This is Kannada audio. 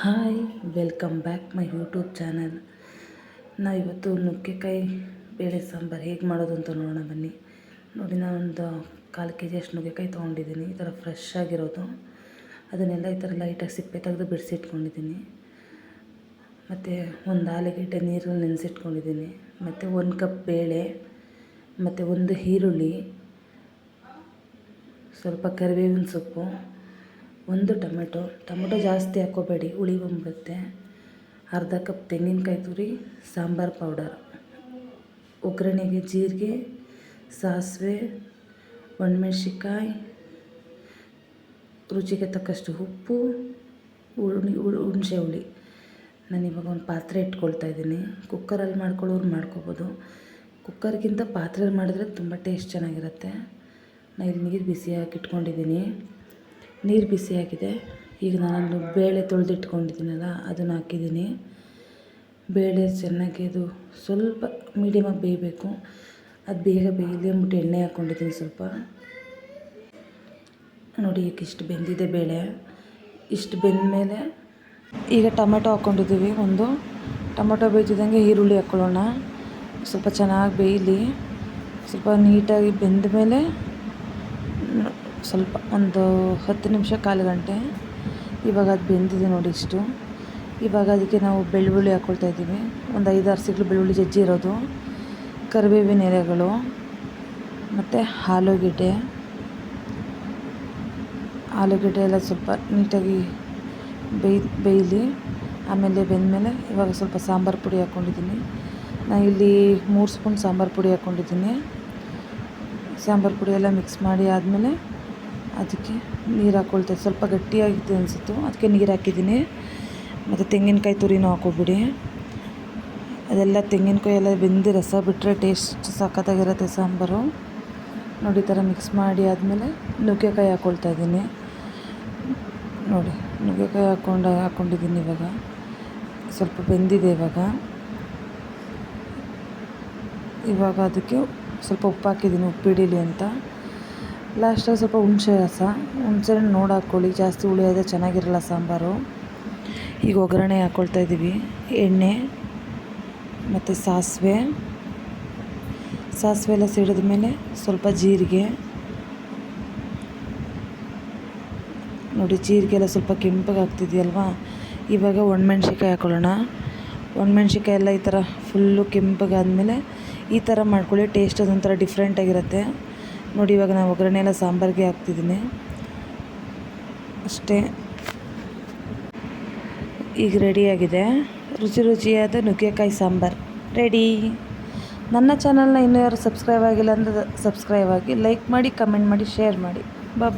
Hi, welcome back my YouTube channel. ನಾ ಇವತ್ತು ನುಗ್ಗೆಕಾಯಿ, ಬೇಳೆ ಸಾಂಬಾರು ಹೇಗೆ ಮಾಡೋದು ಅಂತ ನೋಡೋಣ ಬನ್ನಿ. ನೋಡಿ ನಾನೊಂದು ಕಾಲು ಕೆ ಜಿ ಅಷ್ಟು ನುಗ್ಗೆಕಾಯಿ ತೊಗೊಂಡಿದ್ದೀನಿ. ಈ ಥರ ಫ್ರೆಶ್ ಆಗಿರೋದು. ಅದನ್ನೆಲ್ಲ ಈ ಥರ ಲೈಟಾಗಿ ಸಿಪ್ಪೆ ತೆಗೆದು ಬಿಡಿಸಿಟ್ಕೊಂಡಿದ್ದೀನಿ ಮತ್ತು ಒಂದು ಆಲೂಗೆಡ್ಡೆ ನೀರು ನೆನೆಸಿಟ್ಕೊಂಡಿದ್ದೀನಿ. ಮತ್ತು ಒಂದು ಕಪ್ ಬೇಳೆ, ಮತ್ತು ಒಂದು ಈರುಳ್ಳಿ, ಸ್ವಲ್ಪ ಕರಿಬೇವಿನ ಸೊಪ್ಪು ಒಂದು ಟೊಮೆಟೊ ಟೊಮೆಟೊ ಜಾಸ್ತಿ ಹಾಕ್ಕೋಬೇಡಿ, ಹುಳಿ ಬಂದ್ಬಿಡುತ್ತೆ. ಅರ್ಧ ಕಪ್ ತೆಂಗಿನಕಾಯಿ ತುರಿ, ಸಾಂಬಾರು ಪೌಡರ್. ಒಗ್ಗರಣೆಗೆ ಜೀರಿಗೆ, ಸಾಸಿವೆ ಒಣಮೆಣ್ಸಿಕಾಯಿ ರುಚಿಗೆ ತಕ್ಕಷ್ಟು ಉಪ್ಪು ಹುಳಿ ಹುಣಸೆ ಹುಳಿ. ನಾನು ಇವಾಗ ಒಂದು ಪಾತ್ರೆ ಇಟ್ಕೊಳ್ತಾ ಇದ್ದೀನಿ. ಕುಕ್ಕರಲ್ಲಿ ಮಾಡ್ಕೊಳ್ಳೋರು ಮಾಡ್ಕೋಬೋದು. ಕುಕ್ಕರ್ಗಿಂತ ಪಾತ್ರೆಯಲ್ಲಿ ಮಾಡಿದ್ರೆ ತುಂಬ ಟೇಸ್ಟ್ ಚೆನ್ನಾಗಿರುತ್ತೆ. ನಾನು ಇಲ್ಲಿ ನೀರು ಹಾಕಿ ಇಟ್ಕೊಂಡಿದ್ದೀನಿ. ನೀರು ಬಿಸಿಯಾಗಿದೆ ಈಗ ನಾನು ಬೇಳೆ ತೊಳೆದಿಟ್ಕೊಂಡಿದ್ದೀನಲ್ಲ, ಅದನ್ನು ಹಾಕಿದ್ದೀನಿ. ಬೇಳೆ ಚೆನ್ನಾಗಿ ಅದು ಸ್ವಲ್ಪ ಮೀಡಿಯಮಾಗಿ ಬೇಯಬೇಕು. ಅದು ಬೇಗ ಬೇಯಲಿ ಅಂದ್ಬಿಟ್ಟು ಎಣ್ಣೆ ಹಾಕ್ಕೊಂಡಿದ್ದೀನಿ ಸ್ವಲ್ಪ. ನೋಡಿ ಈಗ ಇಷ್ಟು ಬೆಂದಿದೆ ಬೇಳೆ. ಇಷ್ಟು ಬೆಂದಮೇಲೆ ಈಗ ಟೊಮೆಟೊ ಹಾಕ್ಕೊಂಡಿದ್ದೀವಿ ಒಂದು. ಟೊಮೆಟೊ ಬೇಯ್ತಿದ್ದಂಗೆ ಈರುಳ್ಳಿ ಹಾಕ್ಕೊಳ್ಳೋಣ ಸ್ವಲ್ಪ ಚೆನ್ನಾಗಿ ಬೇಯಲಿ. ಸ್ವಲ್ಪ ನೀಟಾಗಿ ಬೆಂದ ಮೇಲೆ ಸ್ವಲ್ಪ ಒಂದು ಹತ್ತು ನಿಮಿಷ ಕಾಲು ಗಂಟೆ. ಇವಾಗ ಅದು ಬೆಂದಿದೆ ನೋಡಿ ಇಷ್ಟು. ಇವಾಗ ಅದಕ್ಕೆ ನಾವು ಬೆಳ್ಳುಳ್ಳಿ ಹಾಕ್ಕೊಳ್ತಾ ಇದ್ದೀವಿ. ಒಂದು ಐದಾರು ಸಿಗ್ಲು ಬೆಳ್ಳುಳ್ಳಿ ಜಜ್ಜಿ ಇರೋದು. ಕರಿಬೇವಿನ ಎಲೆಗಳು, ಮತ್ತು ಆಲೂಗೆಡ್ಡೆ. ಆಲೂಗೆಡ್ಡೆ ಎಲ್ಲ ಸ್ವಲ್ಪ ನೀಟಾಗಿ ಬೇಯ್, ಬೇಯಲಿ. ಆಮೇಲೆ ಬೆಂದಮೇಲೆ ಇವಾಗ ಸ್ವಲ್ಪ ಸಾಂಬಾರು ಪುಡಿ ಹಾಕ್ಕೊಂಡಿದ್ದೀನಿ ನಾನು ಇಲ್ಲಿ ಮೂರು ಸ್ಪೂನ್ ಸಾಂಬಾರು ಪುಡಿ ಹಾಕ್ಕೊಂಡಿದ್ದೀನಿ ಸಾಂಬಾರು ಪುಡಿ ಎಲ್ಲ ಮಿಕ್ಸ್ ಮಾಡಿ ಆದಮೇಲೆ ಅದಕ್ಕೆ ನೀರು ಹಾಕ್ಕೊಳ್ತಾ ಸ್ವಲ್ಪ ಗಟ್ಟಿಯಾಗಿತ್ತು ಅನಿಸಿತ್ತು. ಅದಕ್ಕೆ ನೀರು ಹಾಕಿದ್ದೀನಿ. ಮತ್ತು ತೆಂಗಿನಕಾಯಿ ತುರಿನೂ ಹಾಕೋಬಿಡಿ. ಅದೆಲ್ಲ ತೆಂಗಿನಕಾಯಿ ಎಲ್ಲ ಬೆಂದು ರಸ ಬಿಟ್ಟರೆ ಟೇಸ್ಟ್ ಸಖತ್ತಾಗಿರುತ್ತೆ ಸಾಂಬಾರು. ನೋಡಿ, ಈ ಥರ ಮಿಕ್ಸ್ ಮಾಡಿ ಆದಮೇಲೆ ನುಗ್ಗೆಕಾಯಿ ಹಾಕ್ಕೊಳ್ತಾ ಇದ್ದೀನಿ. ನೋಡಿ, ನುಗ್ಗೆಕಾಯಿ ಹಾಕ್ಕೊಂಡು ಹಾಕ್ಕೊಂಡಿದ್ದೀನಿ ಇವಾಗ. ಸ್ವಲ್ಪ ಬೆಂದಿದೆ ಇವಾಗ. ಇವಾಗ ಅದಕ್ಕೆ ಸ್ವಲ್ಪ ಉಪ್ಪು ಹಾಕಿದ್ದೀನಿ ಉಪ್ಪು ಹಿಡೀಲಿ ಅಂತ. ಲಾಸ್ಟಾಗಿ ಸ್ವಲ್ಪ ಹುಣಸೆ ರಸ. ಹುಣಸೆ ಹಣ್ಣು ನೋಡಿ ಹಾಕ್ಕೊಳ್ಳಿ ಜಾಸ್ತಿ ಹುಳಿ ಆದರೆ ಚೆನ್ನಾಗಿರಲ್ಲ ಸಾಂಬಾರು. ಈಗ ಒಗ್ಗರಣೆ ಹಾಕ್ಕೊಳ್ತಾ ಇದ್ದೀವಿ. ಎಣ್ಣೆ, ಮತ್ತು ಸಾಸಿವೆ. ಸಾಸಿವೆ ಎಲ್ಲ ಸಿಡಿದ ಮೇಲೆ ಸ್ವಲ್ಪ ಜೀರಿಗೆ. ನೋಡಿ ಜೀರಿಗೆ ಎಲ್ಲ ಸ್ವಲ್ಪ ಕೆಂಪಗೆ ಆಗ್ತಿದೆಯಲ್ವಾ? ಇವಾಗ ಒಣಮೆಣ್ಸಿಕಾಯಿ ಹಾಕ್ಕೊಳ್ಳೋಣ ಒಣಮೆಣ್ಸಿಕಾಯಿ ಎಲ್ಲ ಈ ಥರ ಫುಲ್ಲು ಕೆಂಪಗಾದಮೇಲೆ ಈ ಥರ ಮಾಡ್ಕೊಳ್ಳಿ. ಟೇಸ್ಟ್ ಅದೊಂಥರ ಡಿಫ್ರೆಂಟಾಗಿರುತ್ತೆ ನೋಡಿ, ಇವಾಗ ನಾನು ಒಗ್ಗರಣೆ ಎಲ್ಲ ಸಾಂಬಾರಿಗೆ ಹಾಕ್ತಿದ್ದೀನಿ. ಅಷ್ಟೇ. ಈಗ ರೆಡಿಯಾಗಿದೆ ರುಚಿ ರುಚಿಯಾದ ನುಗ್ಗೆಕಾಯಿ ಸಾಂಬಾರು. ರೆಡಿ ನನ್ನ ಚಾನಲ್ನ ಇನ್ನೂ ಯಾರು ಸಬ್ಸ್ಕ್ರೈಬ್ ಆಗಿಲ್ಲ ಅಂದರೆ ಸಬ್ಸ್ಕ್ರೈಬ್ ಆಗಿ ಲೈಕ್ ಮಾಡಿ ಕಮೆಂಟ್ ಮಾಡಿ ಶೇರ್ ಮಾಡಿ. ಬಾಯ್